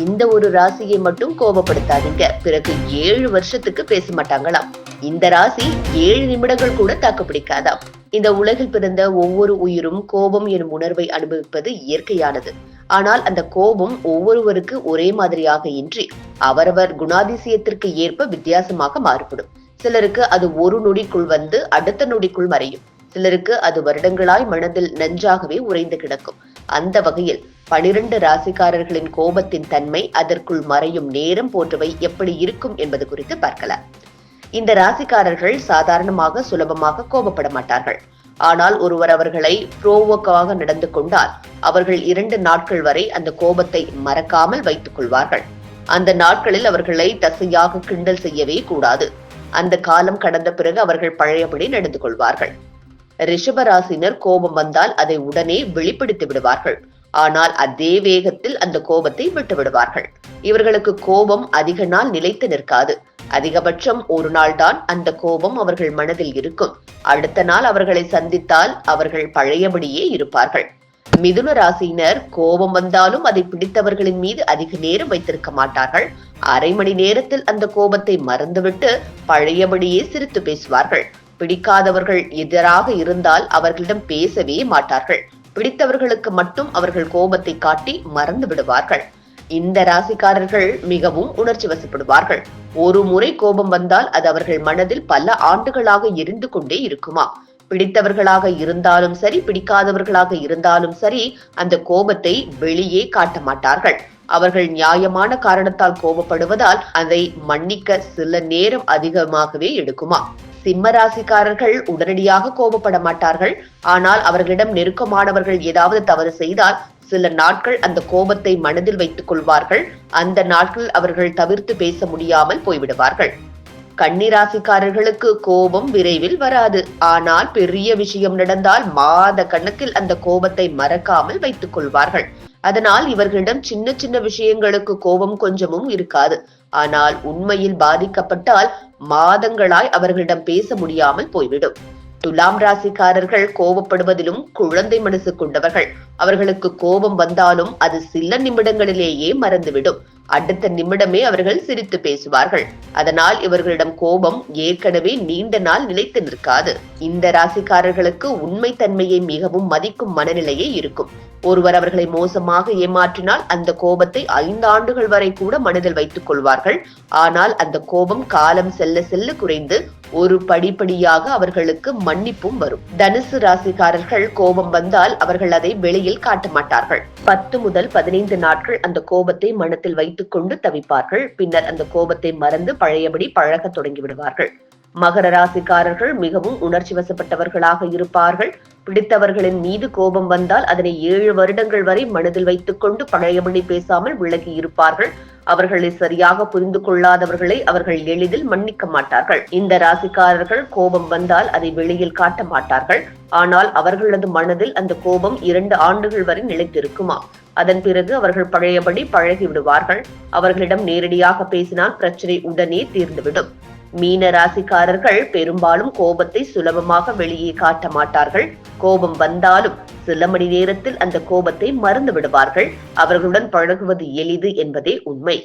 இந்த ஒரு ராசியை மட்டும் கோபப்படுத்தாதீங்க. பிறகு ஏழு வருஷத்துக்கு பேச மாட்டாங்களாம். இந்த ராசி ஏழு நிமிடங்கள் கூட தாக்கு பிடிக்காதாம். இந்த உலகில் பிறந்த ஒவ்வொரு உயிரும் கோபம் எனும் உணர்வை அனுபவிப்பது இயற்கையானது. ஆனால் அந்த கோபம் ஒவ்வொருவருக்கு ஒரே மாதிரியாக இன்றி அவரவர் குணாதிசயத்திற்கு ஏற்ப வித்தியாசமாக மாறுபடும். சிலருக்கு அது ஒரு நொடிக்குள் வந்து அடுத்த நொடிக்குள் மறையும். சிலருக்கு அது வருடங்களாய் மனதில் நஞ்சாகவே உறைந்து கிடக்கும். அந்த வகையில் பனிரெண்டு ராசிக்காரர்களின் கோபத்தின் தன்மை அதற்குள் மறையும் நேரம் போன்றவை எப்படி இருக்கும் என்பது குறித்து பார்க்கலாம். இந்த ராசிக்காரர்கள் சாதாரணமாக சுலபமாக கோபப்பட மாட்டார்கள். ஆனால் ஒருவர் அவர்களை புரோவோக்காக நடந்து கொண்டால் அவர்கள் இரண்டு நாட்கள் வரை அந்த கோபத்தை மறக்காமல் வைத்துக் கொள்வார்கள். அந்த நாட்களில் அவர்களை தசையாக கிண்டல் செய்யவே கூடாது. அந்த காலம் கடந்த பிறகு அவர்கள் பழையபடி நடந்து கொள்வார்கள். ரிஷபராசினர் கோபம் வந்தால் அதை உடனே வெளிப்படுத்தி விடுவார்கள். ஆனால் அதே வேகத்தில் அந்த கோபத்தை விட்டு விடுவார்கள். இவர்களுக்கு கோபம் அதிக நாள் நிலைத்து நிற்காது. அதிகபட்சம் ஒரு நாள் தான் அந்த கோபம் அவர்கள் மனதில் இருக்கும். அடுத்த நாள் அவர்களை சந்தித்தால் அவர்கள் பழையபடியே இருப்பார்கள். மிதுன ராசியினர் கோபம் வந்தாலும் அதை பிடித்தவர்களின் மீது அதிக நேரம் வைத்திருக்க மாட்டார்கள். அரை மணி நேரத்தில் அந்த கோபத்தை மறந்துவிட்டு பழையபடியே சிரித்து பேசுவார்கள். பிடிக்காதவர்கள் எதிராக இருந்தால் அவர்களிடம் பேசவே மாட்டார்கள். பிடித்தவர்களுக்கு மட்டும் அவர்கள் கோபத்தை காட்டி மறந்து விடுவார்கள். இந்த ராசிக்காரர்கள் மிகவும் உணர்ச்சி வசப்படுவார்கள். ஒரு முறை கோபம் வந்தால் அது அவர்கள் மனதில் பல ஆண்டுகளாக எரிந்து கொண்டே இருக்குமா? பிடித்தவர்களாக இருந்தாலும் சரி பிடிக்காதவர்களாக இருந்தாலும் சரி அந்த கோபத்தை வெளியே காட்ட மாட்டார்கள். அவர்கள் நியாயமான காரணத்தால் கோபப்படுவதால் அதை மன்னிக்க சில நேரம் அதிகமாகவே எடுக்குமா? சிம்ம ராசிக்காரர்கள் உடனடியாக கோபப்பட மாட்டார்கள். ஆனால் அவர்களிடம் நெருக்கமானவர்கள் ஏதாவது தவறு செய்தால் சில நாட்கள் அந்த கோபத்தை மனதில் வைத்துக் கொள்வார்கள். அந்த நாட்கள் அவர்கள் தவிர்த்து பேச முடியாமல் போய்விடுவார்கள். கன்னிராசிக்காரர்களுக்கு கோபம் விரைவில் வராது. ஆனால் பெரிய விஷயம் நடந்தால் மாத கணக்கில் அந்த கோபத்தை மறக்காமல் வைத்துக் கொள்வார்கள். அதனால் இவர்களிடம் சின்ன சின்ன விஷயங்களுக்கு கோபம் கொஞ்சமும் இருக்காது. ஆனால் உண்மையில் பாதிக்கப்பட்டால் மாதங்களாய் அவர்களிடம் பேச முடியாமல் போய்விடும். துலாம் ராசிக்காரர்கள் கோபப்படுவதிலும் குழந்தை மனசு கொண்டவர்கள். அவர்களுக்கு கோபம் வந்தாலும் அது சில நிமிடங்களிலேயே மறந்துவிடும். அடுத்த நிமிடமே அவர்கள் சிரித்து பேசுவார்கள். அதனால் இவர்களிடம் கோபம் ஏற்கனவே நீண்ட நாள் நிலைத்து நிற்காது. இந்த ராசிக்காரர்களுக்கு உண்மை தன்மையை மிகவும் மதிக்கும் மனநிலையே இருக்கும். ஒருவர் அவர்களை மோசமாக ஏமாற்றினால் அந்த கோபத்தை ஐந்து ஆண்டுகள் வரை கூட மனதில் வைத்துக் கொள்வார்கள். ஆனால் அந்த கோபம் காலம் செல்ல செல்ல குறைந்து ஒரு படிப்படியாக அவர்களுக்கு மன்னிப்பும் வரும். தனுசு ராசிக்காரர்கள் கோபம் வந்தால் அவர்கள் அதை வெளியில் காட்ட மாட்டார்கள். பத்து முதல் பதினைந்து நாட்கள் அந்த கோபத்தை மனத்தில் வைத்துக் கொண்டு தவிப்பார்கள். பின்னர் அந்த கோபத்தை மறந்து பழையபடி பழக தொடங்கி விடுவார்கள். மகர ராசிக்காரர்கள் மிகவும் உணர்ச்சி வசப்பட்டவர்களாக இருப்பார்கள். பிடித்தவர்களின் மீது கோபம் வந்தால் அதனை ஏழு வருடங்கள் வரை மனதில் வைத்துக் கொண்டு பழையபடி பேசாமல் விலகி இருப்பார்கள். அவர்களை சரியாக புரிந்து கொள்ளாதவர்களை அவர்கள் எளிதில் மன்னிக்க மாட்டார்கள். இந்த ராசிக்காரர்கள் கோபம் வந்தால் அதை வெளியில் காட்ட மாட்டார்கள். ஆனால் அவர்களது மனதில் அந்த கோபம் இரண்டு ஆண்டுகள் வரை நிலைத்திருக்குமா? அதன் பிறகு அவர்கள் பழையபடி பழகி விடுவார்கள். அவர்களிடம் நேரடியாக பேசினால் பிரச்சனை உடனே தீர்ந்துவிடும். மீன ராசிக்காரர்கள் பெரும்பாலும் கோபத்தை சுலபமாக வெளியே காட்ட மாட்டார்கள். கோபம் வந்தாலும் சில மணி நேரத்தில் அந்த கோபத்தை மறந்து விடுவார்கள். அவர்களுடன் பழகுவது எளிது என்பதே உண்மை.